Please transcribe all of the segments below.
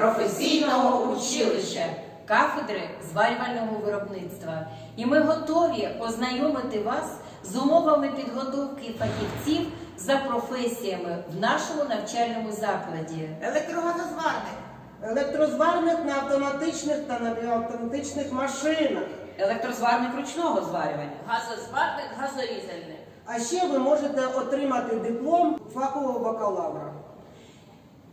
Професійного училища. кафедри зварювального виробництва. І ми готові ознайомити вас з умовами підготовки фахівців за професіями в нашому навчальному закладі. Електрогазозварник. Електрозварник на автоматичних та напівавтоматичних машинах. Електрозварник ручного зварювання. Газозварник, газорізальник. А ще ви можете отримати диплом фахового бакалавра.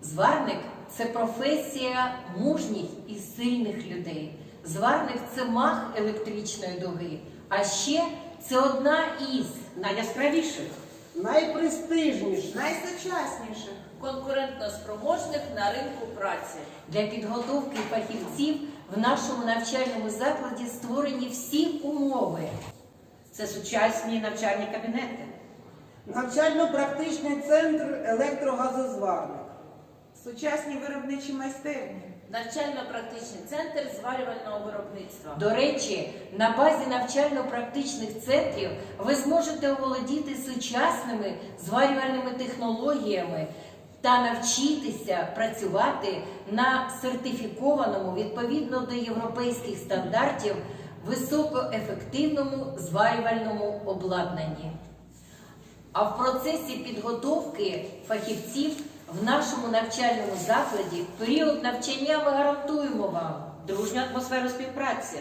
Зварник це професія мужніх і сильних людей. Зварник це мах електричної дуги. А ще це одна із Найяскравіших. Найпрестижніший. Найсучасніших. Конкурентно спроможних на ринку праці. Для підготовки фахівців в нашому навчальному закладі створені всі умови. Це сучасні навчальні кабінети. Навчально-практичний центр електрогазозварник. Сучасні виробничі майстерні. Навчально-практичний центр зварювального виробництва. До речі, на базі навчально-практичних центрів ви зможете оволодіти сучасними зварювальними технологіями та навчитися працювати на сертифікованому відповідно до європейських стандартів високоефективному зварювальному обладнанні. А в процесі підготовки фахівців в нашому навчальному закладі в період навчання ми гарантуємо вам Дружню атмосферу співпраці.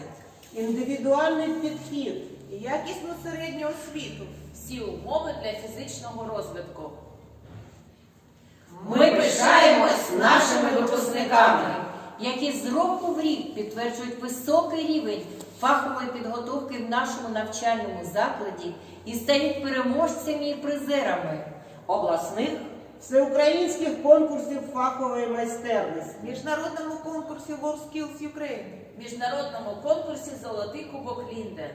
Індивідуальний підхід. І якісну середню освіту. Всі умови для фізичного розвитку. Ми пишаємось нашими випускниками. які з року в рік підтверджують високий рівень фахової підготовки в нашому навчальному закладі і стають переможцями і призерами. Обласних Всеукраїнських конкурсів фахової майстерності. Міжнародному конкурсі WorldSkills Ukraine. Міжнародному конкурсі Золотий Кубок Лінде.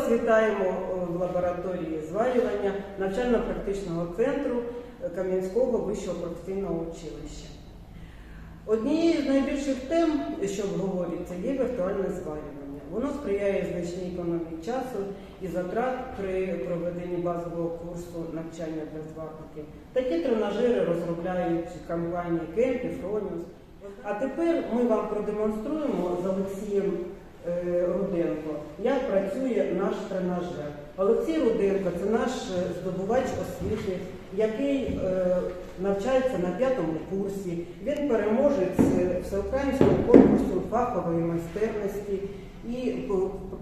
Ми вас вітаємо е, в лабораторії зварювання навчально-практичного центру е, Кам'янського вищого професійного училища. Однією з найбільших тем, що обговорюється, є віртуальне зварювання. Воно сприяє значній економії часу і затрат при проведенні базового курсу навчання для зварників. Такі тренажери розробляють компанії Кемп і Фроніус. А тепер ми вам продемонструємо з Олексієм Руденко, як працює наш тренажер. Олексій Руденко це наш е, здобувач освіти, який е, навчається на п'ятому курсі. Він переможець е, всеукраїнського конкурсу фахової майстерності і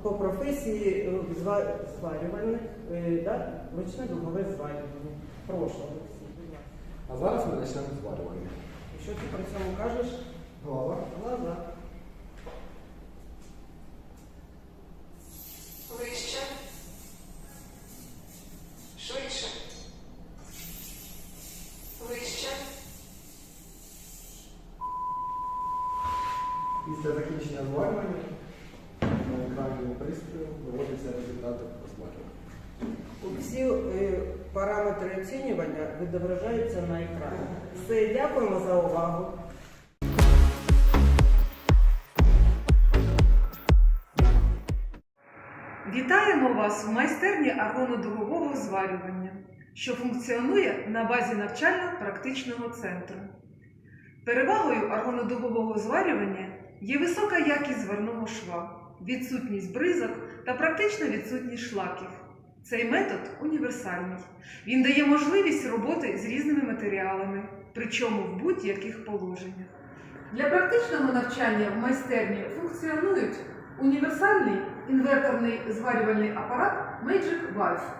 по, професії е, зва- зварювальник, е, да, ручне дугове зварювання. Прошу, Олексій. А зараз ми почнемо зварювання. Що ти при цьому кажеш? Голова. Глаза. Після закінчення зварювання на екрані пристрою виводяться результати зварювання. Всі е, параметри оцінювання відображаються на екрані. Все, дякуємо за увагу. Вітаємо вас в майстерні агронодугового зварювання, що функціонує на базі навчально-практичного центру. Перевагою аргонодугового зварювання є висока якість зварного шва, відсутність бризок та практична відсутність шлаків. Цей метод універсальний. Він дає можливість роботи з різними матеріалами, причому в будь-яких положеннях. Для практичного навчання в майстерні функціонують універсальний інверторний зварювальний апарат Magic Valve.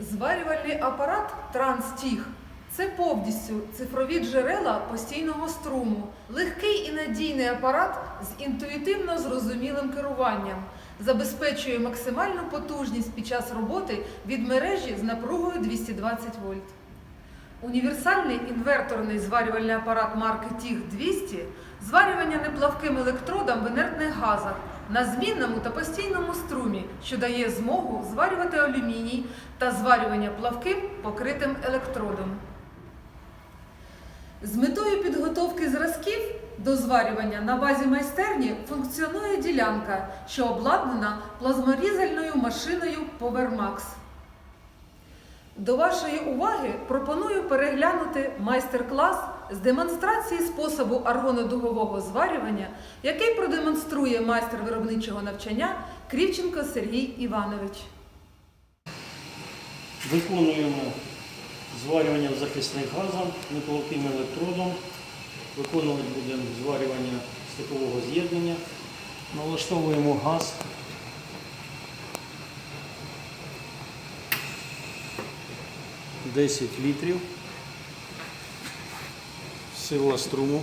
Зварювальний апарат TransTig Це повністю цифрові джерела постійного струму, легкий і надійний апарат з інтуїтивно зрозумілим керуванням, забезпечує максимальну потужність під час роботи від мережі з напругою 220 вольт. Універсальний інверторний зварювальний апарат марки TIG 200 зварювання неплавким електродом в інертних газах на змінному та постійному струмі, що дає змогу зварювати алюміній та зварювання плавким покритим електродом. З метою підготовки зразків до зварювання на базі майстерні функціонує ділянка, що обладнана плазморізальною машиною PowerMax. До вашої уваги пропоную переглянути майстер-клас з демонстрації способу аргонодугового зварювання, який продемонструє майстер виробничого навчання Крівченко Сергій Іванович. Виконуємо зварювання захисних газом неплавким електродом. Виконувати будемо зварювання стикового з'єднання. Налаштовуємо газ. Десять літрів. Сила струму.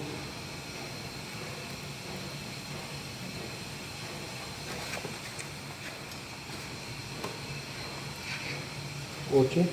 Окей.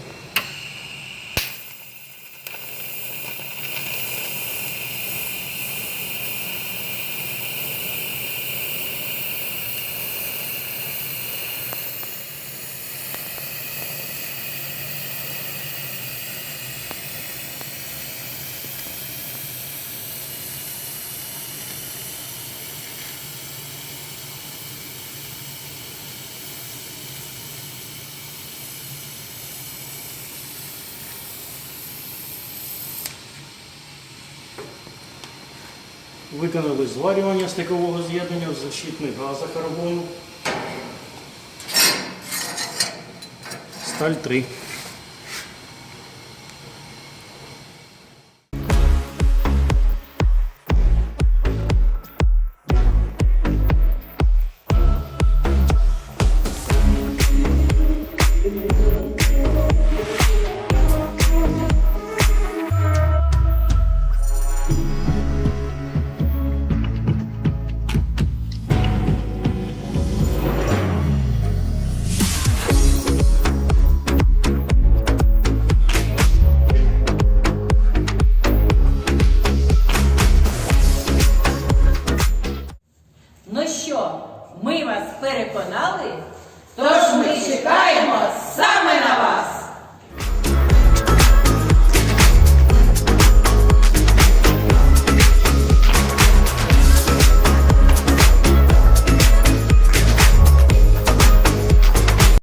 Виконали зварювання стикового з'єднання в защитних газах аргону. Сталь 3.